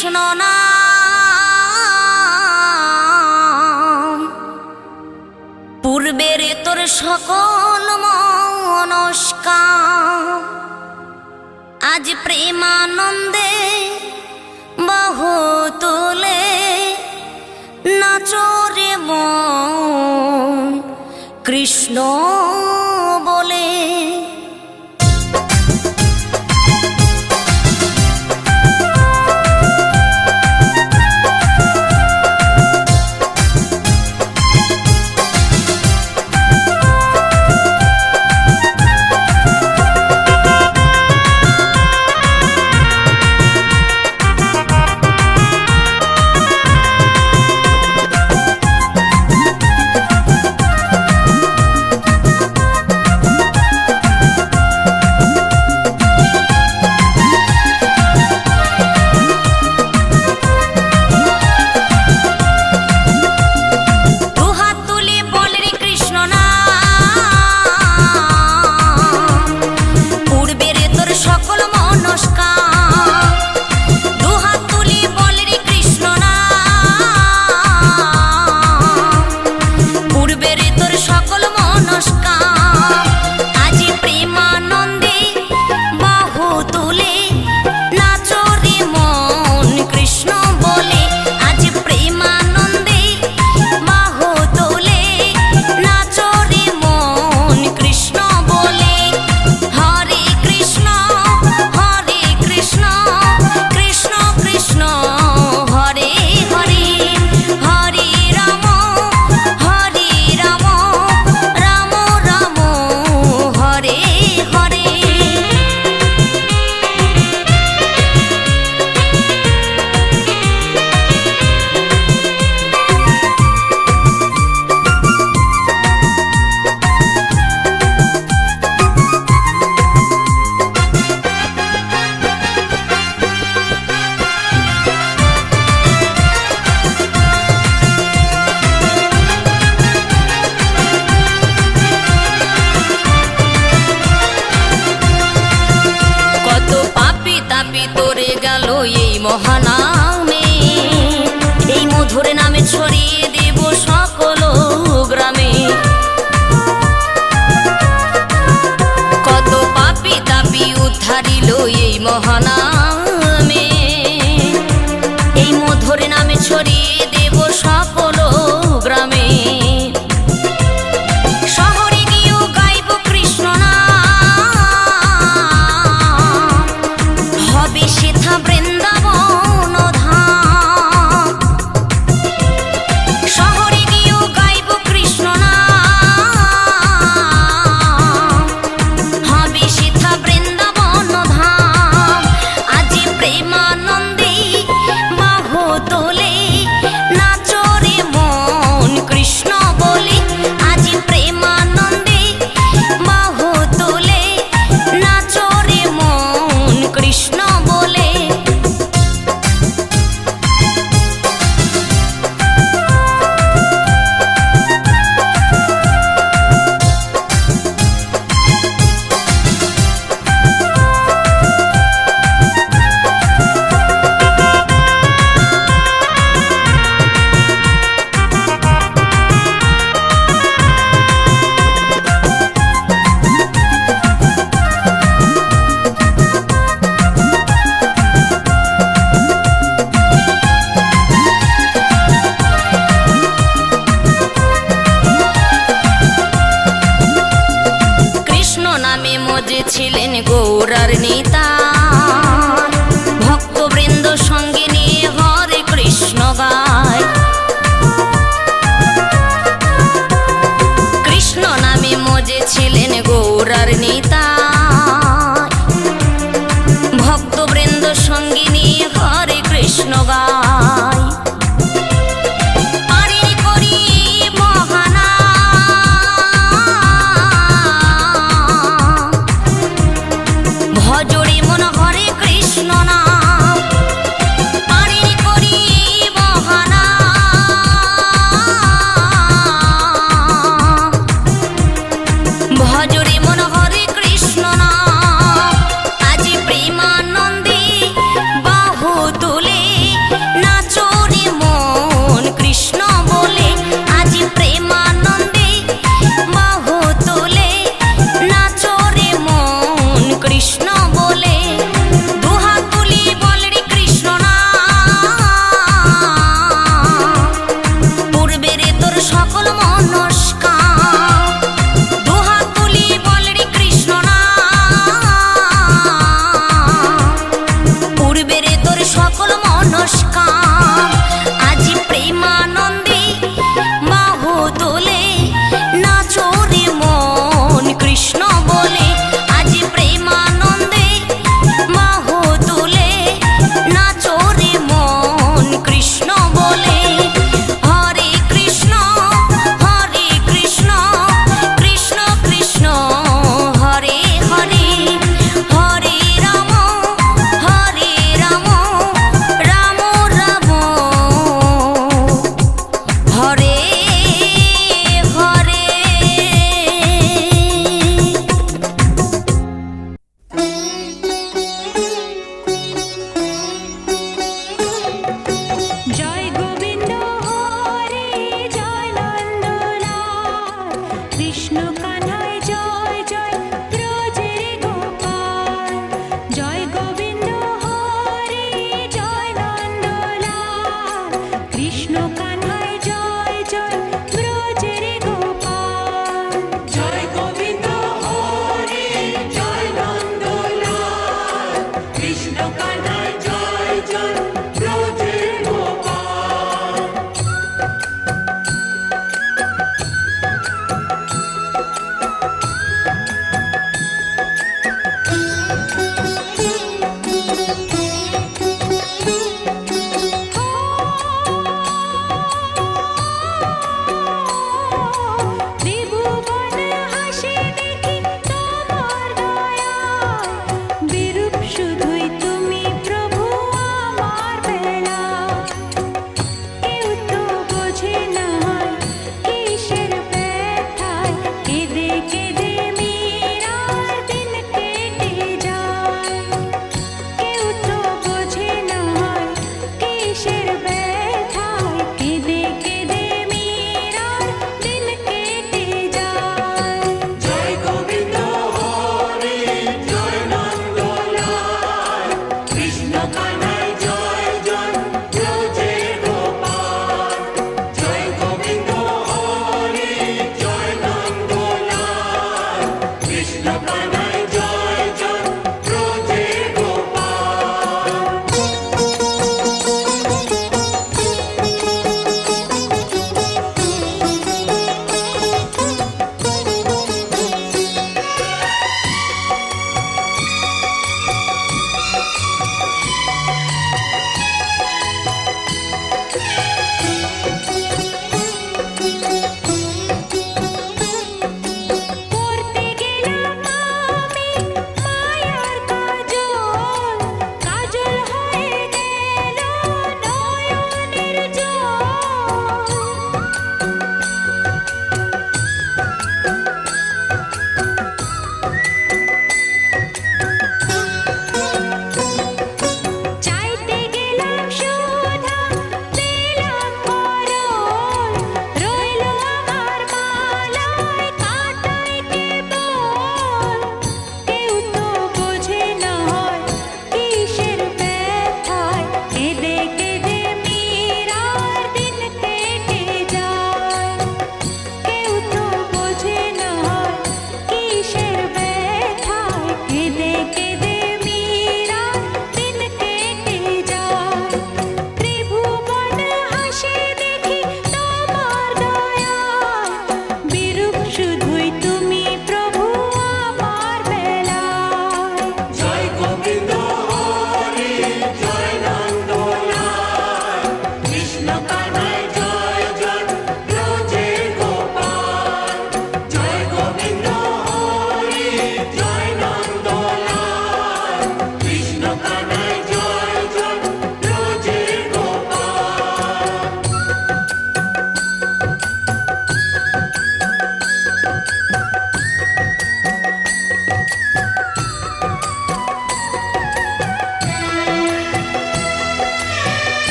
কৃষ্ণ না। পূর্বের তোর সকল মনস্কার আজ প্রেমানন্দে বাহ তোলে নাচরে মন। কৃষ্ণ মহানামে। এই মধুর নামে ছড়িয়ে দেব সকল গ্রামে কত পাপি তাপি উদ্ধারিল এই মহান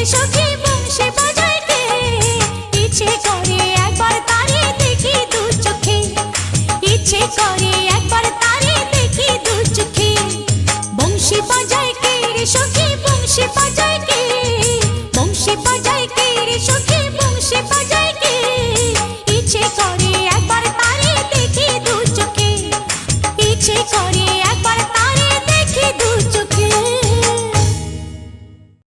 一首歌